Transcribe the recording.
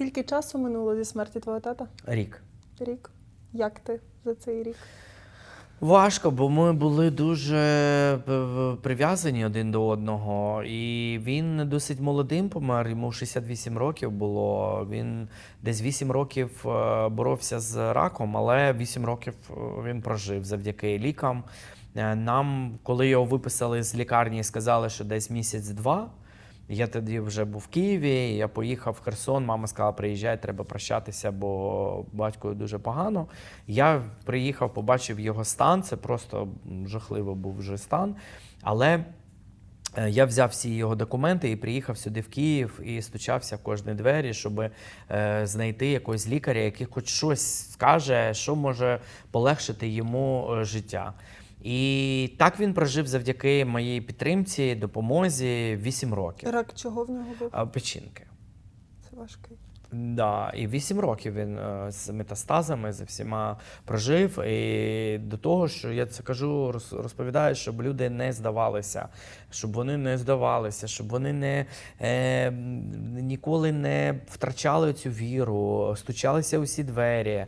Скільки часу минуло зі смерті твого тата? Рік. Рік. Як ти за цей рік? Важко, бо ми були дуже е, прив'язані один до одного. І він досить молодим помер, йому 68 років було. Він десь 8 років е, боровся з раком, але 8 років е, він прожив завдяки лікам. Нам, коли його виписали з лікарні, сказали, що десь місяць-два. Я тоді вже був в Києві, я поїхав в Херсон. Мама сказала, приїжджай, треба прощатися, бо батько дуже погано. Я приїхав, побачив його стан. Це просто жахливо був вже стан. Але е, я взяв всі його документи і приїхав сюди в Київ і стучався в кожні двері, щоб е, знайти якогось лікаря, який хоч щось скаже, що може полегшити йому е, життя. І так він прожив завдяки моїй підтримці, допомозі 8 років. Рак чого в нього був? А, Печінки. Це важкий. Да, і 8 років він е, з метастазами з всіма прожив. І до того, що я це кажу, роз- розповідаю, щоб люди не здавалися, щоб вони не здавалися, щоб вони не е, ніколи не втрачали цю віру, стучалися усі двері.